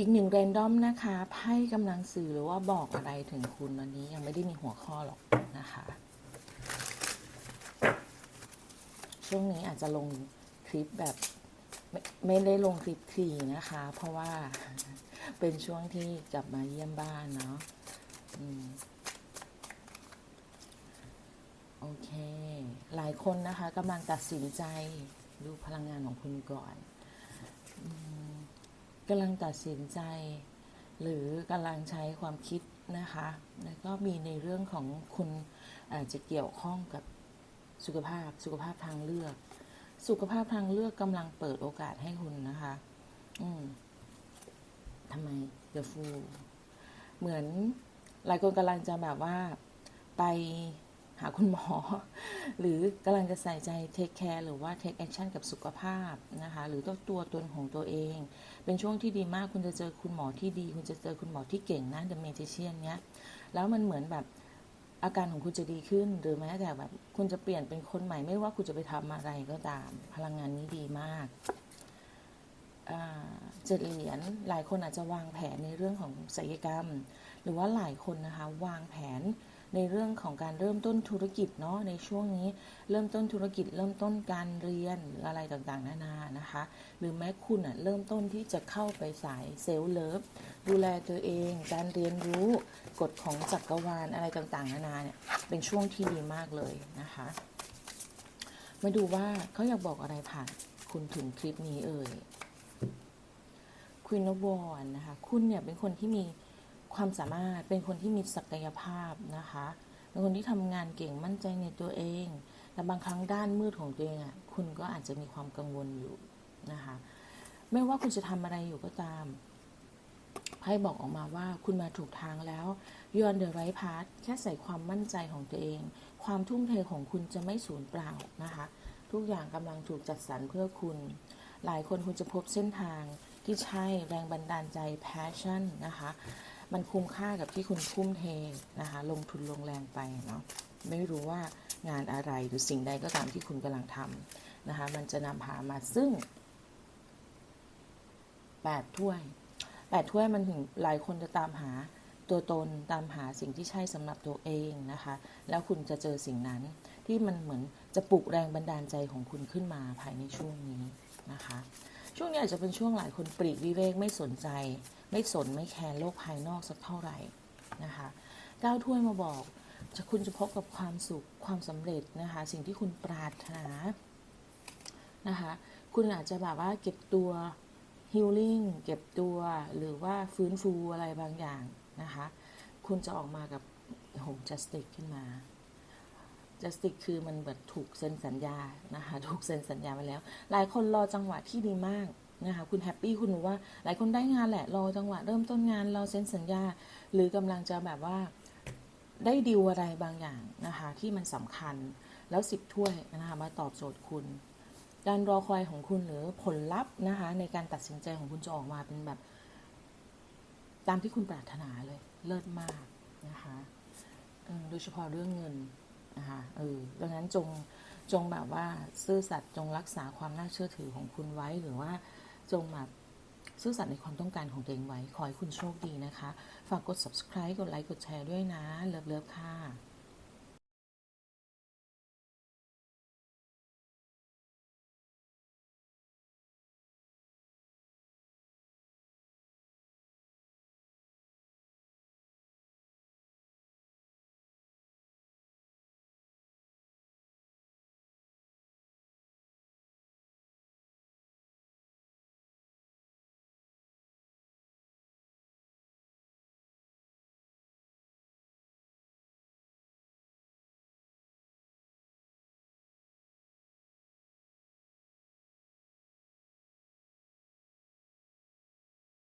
อีกหนึ่งเรนดอมนะคะไพ่กำลังสื่อหรือว่าบอกอะไรถึงคุณวันนี้ยังไม่ได้มีหัวข้อหรอกนะคะ ช่วงนี้อาจจะลงคลิปแบบไม่ไม่ได้ลงคลิปทีนะคะ เพราะว่าเป็นช่วงที่กลับมาเยี่ยมบ้านเนาะอโอเค หลายคนนะคะกำลังตัดสินใจดูพลังงานของคุณก่อนอ กำลังตัดสินใจ หรือกำลังใช้ความคิดนะคะ แล้วก็มีในเรื่องของคุณอาจจะเกี่ยวข้องกับสุขภาพสุขภาพทางเลือก สุขภาพทางเลือกกำลังเปิดโอกาสให้คุณนะคะ อืมทำไม The Fool เหมือนหลายคนกำลังจะแบบว่าไป หาคุณหมอ หรือกำลังจะใส่ใจ take care หรือว่า take action กับสุขภาพนะคะหรือตัวตัวตนของตัวเอง เป็นช่วงที่ดีมากคุณจะเจอคุณหมอที่ดี คุณจะเจอคุณหมอที่เก่งนะ The Magician เนี้ยแล้วมันเหมือนแบบอาการของคุณจะดีขึ้น หรือแม้แต่แบบคุณจะเปลี่ยนเป็นคนใหม่ไม่ว่าคุณจะไปทำอะไรก็ตาม พลังงานนี้ดีมากเจ็ดเหรียญหลายคนอาจจะวางแผนในเรื่องของศัลยกรรม หรือว่าหลายคนนะคะวางแผน ในเรื่องของการเริ่มต้นธุรกิจเนาะในช่วงนี้เริ่มต้นธุรกิจเริ่มต้นการเรียนหรืออะไรต่างๆนานานะคะ หรือแม้คุณอะเริ่มต้นที่จะเข้าไปสายเซลล์เลิฟดูแลตัวเอง การเรียนรู้กฎของจักรวาลอะไรต่างๆ นานาเนี่ยเป็นช่วงที่ดีมากเลยนะคะ มาดูว่าเขาอยากบอกอะไรผ่านคุณถึงคลิปนี้เอ่ยควีนวอนนะคะ คุณเนี่ยเป็นคนที่มี ความสามารถเป็นคนที่มีศักยภาพนะคะ เป็นคนที่ทำงานเก่งมั่นใจในตัวเอง แต่บางครั้งด้านมืดของตัวเองอะคุณก็อาจจะมีความกังวลอยู่นะคะ ไม่ว่าคุณจะทำอะไรอยู่ก็ตามไพ่บอกออกมาว่าคุณมาถูกทางแล้ว you on the right path แค่ใส่ความมั่นใจของตัวเอง ความทุ่มเทของคุณจะไม่สูญเปล่านะคะ ทุกอย่างกำลังถูกจัดสรรเพื่อคุณ หลายคนคุณจะพบเส้นทางที่ใช่แรงบันดาลใจ passion นะคะ มันคุ้มค่ากับที่คุณทุ่มเทนะคะ ลงทุนลงแรงไปเนาะไม่รู้ว่างานอะไรหรือสิ่งใดก็ตามที่คุณกำลังทำนะคะ มันจะนำพามาซึ่งแปดถ้วยแปดถ้วยมันถึงหลายคนจะตามหาตัวตนตามหาสิ่งที่ใช่สำหรับตัวเองนะคะ แล้วคุณจะเจอสิ่งนั้นที่มันเหมือนจะปลุกแรงบันดาลใจของคุณขึ้นมาภายในช่วงนี้นะคะ ช่วงนี้อาจจะเป็นช่วงหลายคนปลีกวิเวกไม่สนใจ ไม่สนไม่แคร์โลกภายนอกสักเท่าไหร่นะคะเก้าถ้วยมาบอกจะคุณจะพบกับความสุขความสำเร็จนะคะ สิ่งที่คุณปรารถนานะคะ คุณอาจจะแบบว่าเก็บตัวฮิลลิ่งเก็บตัวหรือว่าฟื้นฟูอะไรบางอย่างนะคะ คุณจะออกมากับโฮมจัสติกขึ้นมา จัสติกคือมันแบบถูกเซ็นสัญญานะคะ ถูกเซ็นสัญญาไว้แล้ว หลายคนรอจังหวะที่ดีมากนะคะ คุณแฮปปี้คุณรู้ว่า หลายคนได้งานแหละ รอจังหวะเริ่มต้นงาน รอเซ็นสัญญา หรือกำลังจะแบบว่าได้ดีลอะไรบางอย่างนะคะ ที่มันสำคัญแล้วสิบถ้วยนะคะมาตอบโจทย์คุณ การรอคอยของคุณหรือผลลัพธ์นะคะ ในการตัดสินใจของคุณจะออกมาเป็นแบบ ตามที่คุณปรารถนาเลย เลิศมากนะคะโดยเฉพาะเรื่องเงิน นะคะเออดังนั้นจงจงแบบว่าซื่อสัตย์จงรักษาความน่าเชื่อถือของคุณไว้หรือว่าจงแบบซื่อสัตย์ในความต้องการของตัวเองไว้ ขอให้คุณโชคดีนะคะ ฝากกด subscribe กดไลค์กดแชร์ด้วยนะ เลิฟเลิฟค่ะ